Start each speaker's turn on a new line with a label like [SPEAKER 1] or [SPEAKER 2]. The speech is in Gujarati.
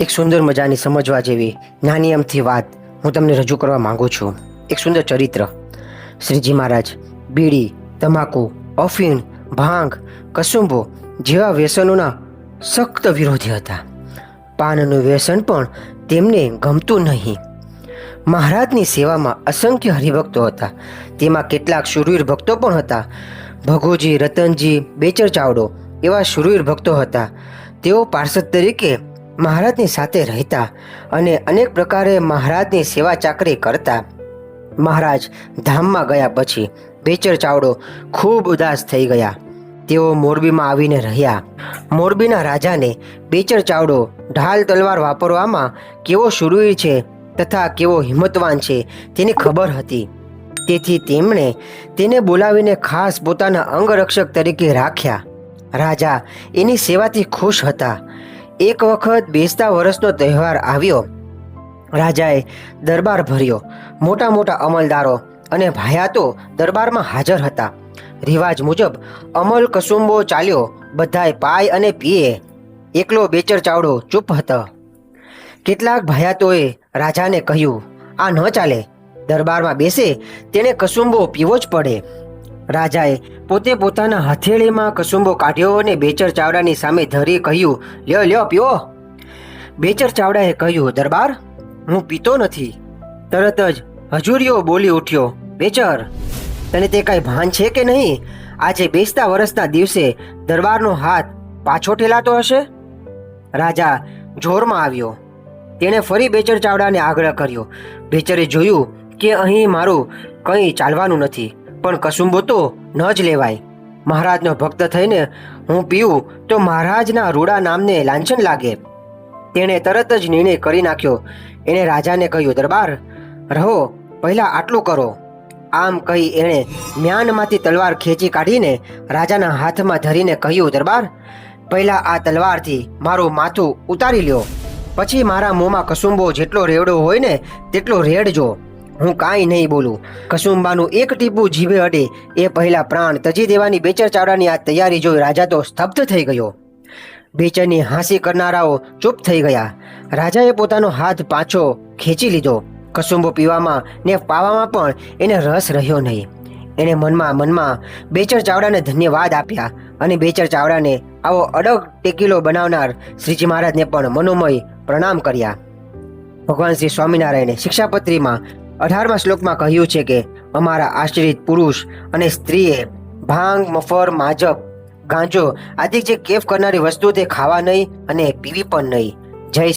[SPEAKER 1] એક સુંદર મજાની સમજવા જેવી નાની અમથી વાત હું તમને રજૂ કરવા માંગુ છું. એક સુંદર ચરિત્ર. શ્રીજી મહારાજ, બીડી, તમાકુ અફીણ ભાંગ, કસુંબો જેવા વ્યસનોના સખ્ત વિરોધી હતા. પાનનું વ્યસન પણ તેમને ગમતું નહીં. મહારાજની સેવામાં અસંખ્ય હરિભક્તો હતા. તેમાં કેટલાક શુરવીર ભક્તો પણ હતા. ભગોજી, રતનજી બેચર ચાવડો એવા શુરવીર ભક્તો હતા. તેઓ પાર્ષદ તરીકે મહારાજની સાથે રહેતા અને અનેક પ્રકારે મહારાજની સેવા ચાકરી કરતા. મહારાજ ધામમાં ગયા પછી બેચર ચાવડો ખૂબ ઉદાસ થઈ ગયા. તેઓ મોરબીમાં આવીને રહ્યા. મોરબીના રાજાને બેચર ચાવડો ઢાલ તલવાર વાપરવામાં કેવો શુરવીર છે તથા કેવો હિંમતવાન છે તેની ખબર હતી. તેથી તેમણે તેને બોલાવીને ખાસ પોતાના અંગરક્ષક તરીકે રાખ્યા. રાજા એની સેવાથી ખુશ હતા. એક વખત બેસતા વર્ષનો તહેવાર આવ્યો. રાજાએ દરબાર ભર્યો. મોટા મોટા અમલદારો અને ભાયાતો દરબારમાં હાજર હતા. રિવાજ મુજબ અમલ કસુંબો ચાલ્યો. બધાએ પાય અને પીએ. એકલો બેચર ચાવડો ચૂપ હતો. કેટલાક ભાયાતોએ રાજાને કહ્યું, આ ન ચાલે. દરબારમાં બેસે, તેણે કસુંબો પીવો જ પડે. રાજાએ પોતે પોતાના હથેળીમાં કસુંબો કાઢ્યો અને બેચર ચાવડાની સામે ધરી કહ્યું, લ્યો લ્યો, પીઓ. બેચર ચાવડાએ કહ્યું, દરબાર, હું પીતો નથી. તરત જ હજુરીઓ બોલી ઉઠ્યો, બેચર, તને તે કાંઈ ભાન છે કે નહીં? આજે બેસતા વર્ષના દિવસે દરબારનો હાથ પાછો ઠેલાતો હશે? રાજા જોરમાં આવ્યો. તેણે ફરી બેચર ચાવડાને આગ્રહ કર્યો. બેચરે જોયું કે અહીં મારું કંઈ ચાલવાનું નથી. પણ કસુંબો તો ન જ લેવાય. મહારાજનો ભક્ત થઈને હું પીવું તો મહારાજના રૂડા નામને લાંછન લાગે. તેણે તરત જ નિર્ણય કરી નાખ્યો. એણે રાજાને કહ્યું, દરબાર, રહો, પહેલા આટલું કરો. આમ કહી એણે મ્યાનમાંથી તલવાર ખેંચી કાઢીને રાજાના હાથમાં ધરીને કહ્યું, દરબાર, પહેલા આ તલવારથી મારું માથું ઉતારી લ્યો. પછી મારા મોંમાં કસુંબો જેટલો રેવડો હોય ને, તેટલો રેડજો. હું કાંઈ નહીં બોલું. કસુંબાનું એક ટીપું જીભે અડે, એ પહેલા પ્રાણ તજી દેવાની બેચર ચાવડાની આ તૈયારી જોઈ રાજા તો સ્તબ્ધ થઈ ગયો. બેચરની હાંસી કરનારાઓ ચૂપ થઈ ગયા. રાજાએ પોતાનો હાથ પાછો ખેંચી લીધો. કસુંબો પીવામાં ને પાવામાં પણ એને રસ રહ્યો નહીં. એણે મનમાં મનમાં બેચર ચાવડાને ધન્યવાદ આપ્યા અને બેચર ચાવડાને આવો અડગ ટેકીલો બનાવનાર શ્રીજી મહારાજને પણ મનોમય પ્રણામ કર્યા. ભગવાન શ્રી સ્વામિનારાયણે શિક્ષાપત્રીમાં અઢારમા શ્લોકમાં કહ્યું છે કે, અમારા આશ્રિત પુરુષ અને સ્ત્રીએ ભાંગ, મફર માજક ગાંજો આદિ જે કેફ કરનારી વસ્તુ તે ખાવા નહીં અને પીવી પણ નહીં. જય